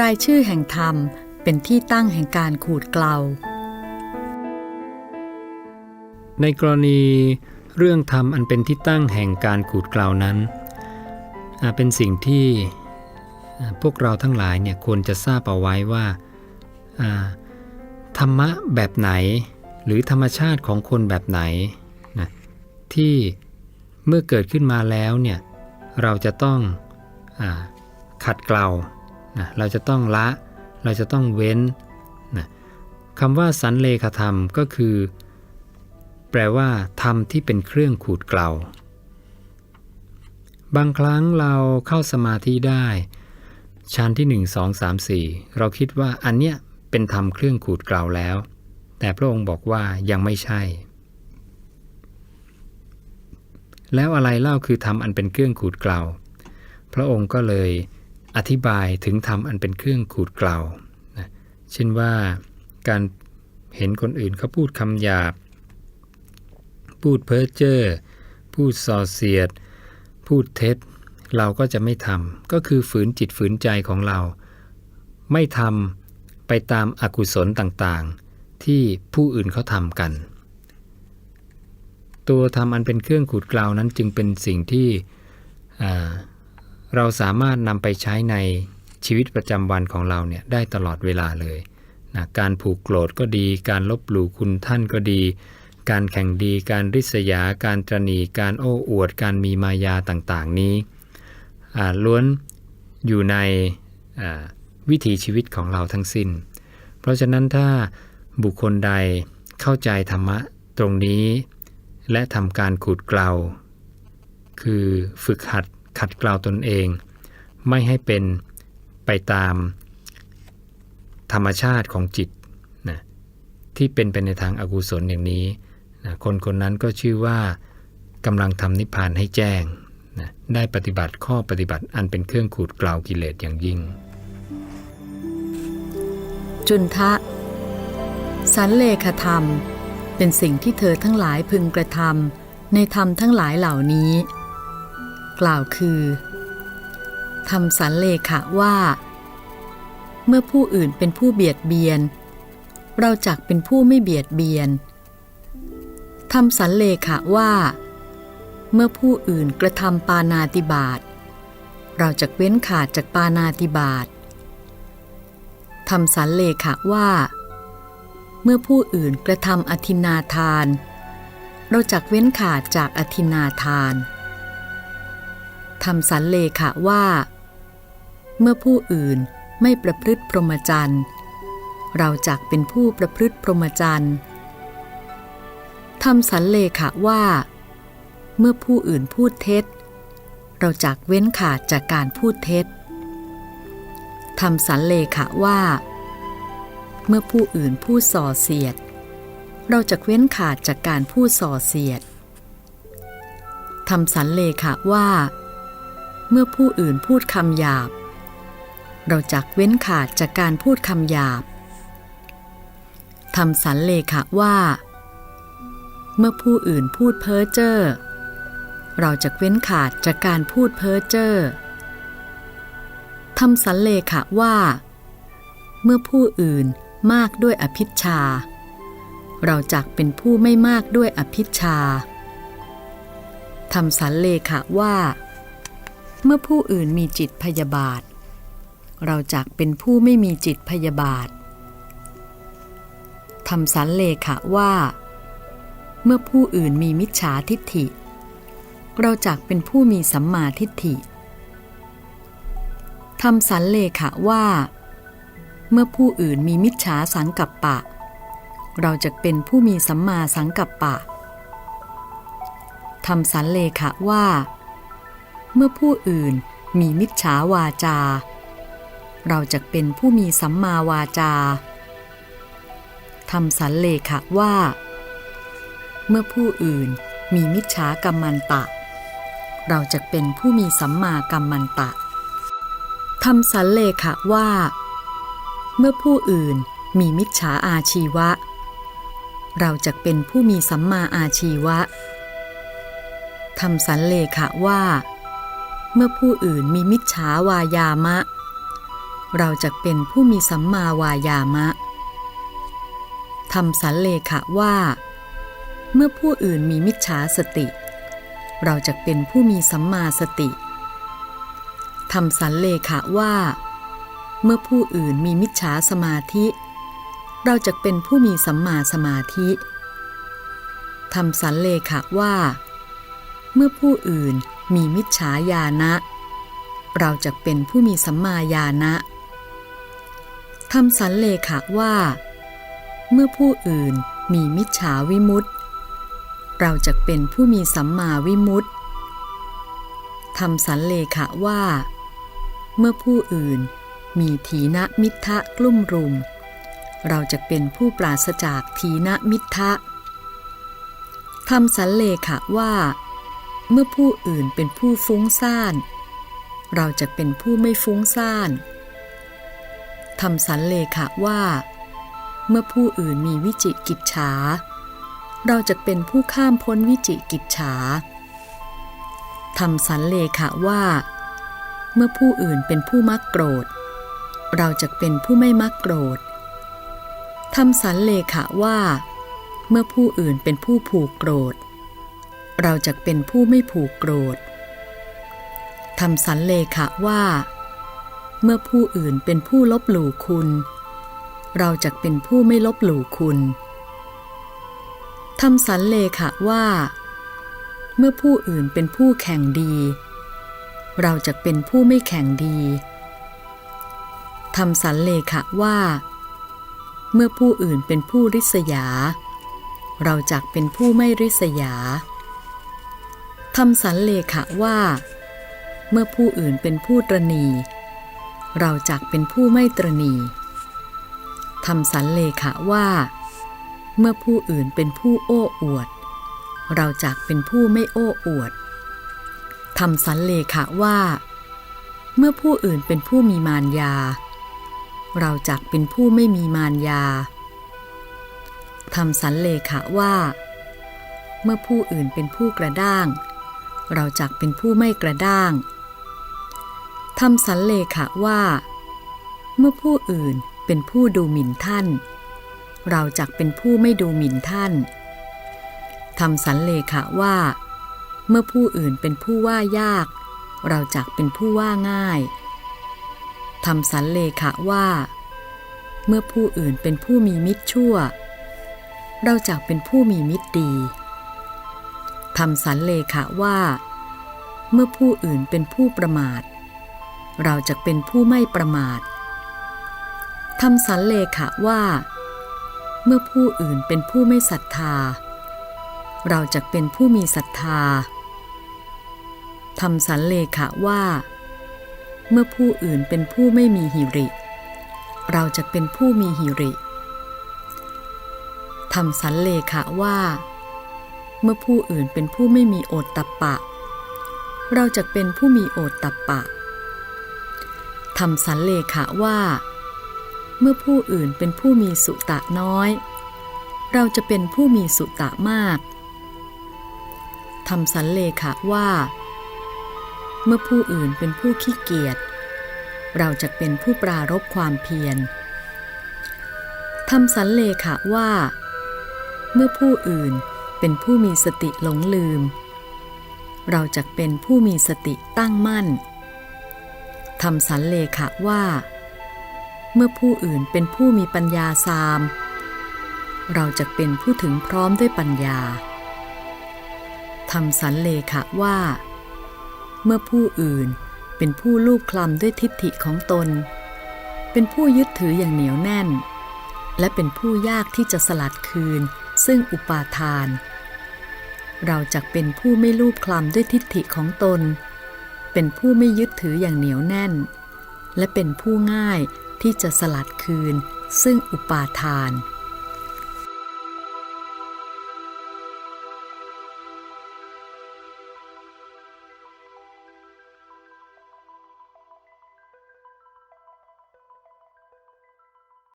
รายชื่อแห่งธรรมเป็นที่ตั้งแห่งการขูดเกลา ในกรณีเรื่องธรรมอันเป็นที่ตั้งแห่งการขูดเกลานั้นอ่าเป็นสิ่งที่พวกเราทั้งหลายเนี่ยควรจะทราบเอาไว้ว่าธรรมะแบบไหน หรือธรรมชาติของคนแบบไหนนะที่เมื่อเกิดขึ้นมาแล้วเนี่ยเราจะต้องอขัดเกลา นะเราจะต้องละ เราจะต้องเว้นนะคำว่าสันเลขธรรมก็คือ แปลว่าธรรมที่เป็นเครื่องขูดเกลาบางครั้งเราเข้าสมาธิได้ชั้นที่ 1 2 3 4 เราคิดว่าอันเนี้ยเป็นธรรมเครื่องขูดเกลาแล้ว แต่พระองค์บอกว่ายังไม่ใช่ แล้วอะไรเล่าคือธรรมอันเป็นเครื่องขูดเกลาพระองค์ก็เลย อธิบายถึงธรรมอันเป็นเครื่องขูดเกลานะเช่นว่าการเห็นคนอื่นเขาพูดคำหยาบ พูดเพ้อเจ้อ พูดส่อเสียด พูดเท็จ เราก็จะไม่ทำ ก็คือฝืนจิตฝืนใจของเรา ไม่ทำไปตามอากุศลต่างๆ ที่ผู้อื่นเขาทำกัน ตัวทำอันเป็นเครื่องขูดเกลานั้นจึงเป็นสิ่งที่อ่า เราสามารถนำไปใช้ในชีวิตประจำวันของเราเนี่ยได้ตลอดเวลาเลยนะการผูกโกรธก็ดี การลบหลู่คุณท่านก็ดี การแข่งดี การริษยา การตรณี การโอ้อวด การมีมายาต่างๆ นี้ล้วนอยู่ในวิถีชีวิตของเราทั้งสิ้น เพราะฉะนั้นถ้าบุคคลใดเข้าใจธรรมะตรงนี้ และทำการขูดเกลา คือฝึกหัด ขัดเกลาตนเอง ไม่ให้เป็นไปตามธรรมชาติของจิตนะที่เป็นไปในทางอากุศลอย่างนี้นะคนคนนั้นก็ชื่อว่ากำลังทำนิพพานให้แจ้งนะได้ปฏิบัติข้อปฏิบัติอันเป็นเครื่องขูดเกลากิเลสอย่างยิ่ง จุนทะ สันเลขธรรม เป็นสิ่งที่เธอทั้งหลายพึงกระทำในธรรมทั้งหลายเหล่านี้ กล่าวคือทำสันเลขะว่า เมื่อผู้อื่นเป็นผู้เบียดเบียน เราจักเป็นผู้ไม่เบียดเบียนทำสันเลขะว่า เมื่อผู้อื่นกระทำปานาติบาตเราจะเว้นขาดจากปานาติบาตทำสันเลขะว่า เมื่อผู้อื่นกระทำอธินาทาน เราจักเว้นขาดจากอธินาทาน ทำสันเลขะว่า เมื่อผู้อื่นไม่ประพฤติพรหมจรรย์ เราจักเป็นผู้ประพฤติพรหมจรรย์ทำสันเลขะว่า เมื่อผู้อื่นพูดเท็จ เราจักเว้นขาดจากการพูดเท็จทำสันเลขะว่า เมื่อผู้อื่นพูดส่อเสียด เราจะเว้นขาดจากการพูดส่อเสียดทำสันเลขะว่า เมื่อผู้อื่นพูดคำหยาบ เราจักเว้นขาดจากการพูดคำหยาบทำสันเลขะว่า เมื่อผู้อื่นพูดเพ้อเจ้อเราจะเว้นขาดจากการพูดเพ้อเจ้อทำสันเลขะว่า เมื่อผู้อื่นมากด้วยอภิชา เราจักเป็นผู้ไม่มากด้วยอภิชาทำสันเลขะว่า เมื่อผู้อื่นมีจิตพยาบาท เราจักเป็นผู้ไม่มีจิตพยาบาททำสันเลขะว่า เมื่อผู้อื่นมีมิจฉาทิฏฐิ เราจักเป็นผู้มีสัมมาทิฏฐิทำสันเลขะว่า เมื่อผู้อื่นมีมิจฉาสังกัปปะ เราจะเป็นผู้มีสัมมาสังกัปปะทำสันเลขะว่า เมื่อผู้อื่นมีมิจฉาวาจา เราจะเป็นผู้มีสัมมาวาจาทำสันเลขะว่า เมื่อผู้อื่นมีมิจฉากรรมันตะ เราจะเป็นผู้มีสัมมากัมมันตะทำสันเลขะว่า เมื่อผู้อื่นมีมิจฉาอาชีวะ เราจะเป็นผู้มีสัมมาอาชีวะทำสันเลขะว่า เมื่อผู้อื่นมีมิจฉาวายามะ เราจะเป็นผู้มีสัมมาวายามะทำสันเลขะว่า เมื่อผู้อื่นมีมิจฉาสติ เราจะเป็นผู้มีสัมมาสติทำสันเลขะว่า เมื่อผู้อื่นมีมิจฉาสมาธิ เราจะเป็นผู้มีสัมมาสมาธิทำสันเลขะว่าเเมื่อผู้อื่นมีมิจฉาญาณะ เราจะเป็นผู้มีสัมมาญาณะทำสันเลขะว่า เมื่อผู้อื่นมีมิจฉาวิมุตติ เราจะเป็นผู้มีสัมมาวิมุตติทำสันเลขะว่า เมื่อผู้อื่นมีถีนมิทะกลุ่มรุม เราจะเป็นผู้ปราศจากถีนมิทะทำสันเลขะว่า เมื่อผู้อื่นเป็นผู้ฟุ้งซ่าน เราจะเป็นผู้ไม่ฟุ้งซ่านทำสันเลขะว่า เมื่อผู้อื่นมีวิจิกิจฉา เราจะเป็นผู้ข้ามพ้นวิจิกิจฉาทำสันเลขะว่า เมื่อผู้อื่นเป็นผู้มักโกรธ เราจะเป็นผู้ไม่มักโกรธทำสันเลขะว่า เมื่อผู้อื่นเป็นผู้ผูกโกรธ เราจะเป็นผู้ไม่ผูกโกรธทำสันเลขะว่า เมื่อผู้อื่นเป็นผู้ลบหลู่คุณ เราจะเป็นผู้ไม่ลบหลู่คุณทำสันเลขะว่า เมื่อผู้อื่นเป็นผู้แข่งดี เราจะเป็นผู้ไม่แข่งดีทำสันเลขะว่า เมื่อผู้อื่นเป็นผู้ริษยา เราจักเป็นผู้ไม่ริษยา ทำสันเลขะว่า เมื่อผู้อื่นเป็นผู้ตรณี เราจักเป็นผู้ไม่ตรณีทำสันเลขะว่า เมื่อผู้อื่นเป็นผู้โอ้อวด เราจักเป็นผู้ไม่โอ้อวดทำสันเลขะว่า เมื่อผู้อื่นเป็นผู้มีมารยา เราจักเป็นผู้ไม่มีมารยาทำสันเลขะว่า เมื่อผู้อื่นเป็นผู้กระด้าง เราจักเป็นผู้ไม่กระด้างทำสันเลขะว่า เมื่อผู้อื่นเป็นผู้ดูหมิ่นท่าน เราจักเป็นผู้ไม่ดูหมิ่นท่านทำสันเลขะว่า เมื่อผู้อื่นเป็นผู้ว่ายาก เราจักเป็นผู้ว่าง่ายทำสันเลขะว่า เมื่อผู้อื่นเป็นผู้มีมิตรชั่ว เราจักเป็นผู้มีมิตรดี ทำสันเลขะว่า เมื่อผู้อื่นเป็นผู้ประมาท เราจะเป็นผู้ไม่ประมาททำสันเลขะว่า เมื่อผู้อื่นเป็นผู้ไม่ศรัทธา เราจะเป็นผู้มีศรัทธาทำสันเลขะว่า เมื่อผู้อื่นเป็นผู้ไม่มีหิริ เราจะเป็นผู้มีหิริทำสันเลขะว่า เมื่อผู้อื่นเป็นผู้ไม่มีโอตตัปปะ เราจะเป็นผู้มีโอตตัปปะทำสันเลขะว่า เมื่อผู้อื่นเป็นผู้มีสุตะน้อย เราจะเป็นผู้มีสุตะมากทำสันเลขะว่า เมื่อผู้อื่นเป็นผู้ขี้เกียจเราจะเป็นผู้ปรารบความเพียรทำสันเลขะว่า เมื่อผู้อื่น เป็นผู้มีสติหลงลืม เราจะเป็นผู้มีสติตั้งมั่นทำสันเลขะว่า เมื่อผู้อื่นเป็นผู้มีปัญญาสาม เราจะเป็นผู้ถึงพร้อมด้วยปัญญาทำสันเลขะว่า เมื่อผู้อื่นเป็นผู้ลูบคลำด้วยทิฏฐิของตน เป็นผู้ยึดถืออย่างเหนียวแน่น และเป็นผู้ยากที่จะสลัดคืน ซึ่งอุปาทาน เราจะเป็นผู้ไม่ลูบคลำด้วยทิฏฐิของตน เป็นผู้ไม่ยึดถืออย่างเหนียวแน่น และเป็นผู้ง่ายที่จะสลัดคืน ซึ่งอุปาทาน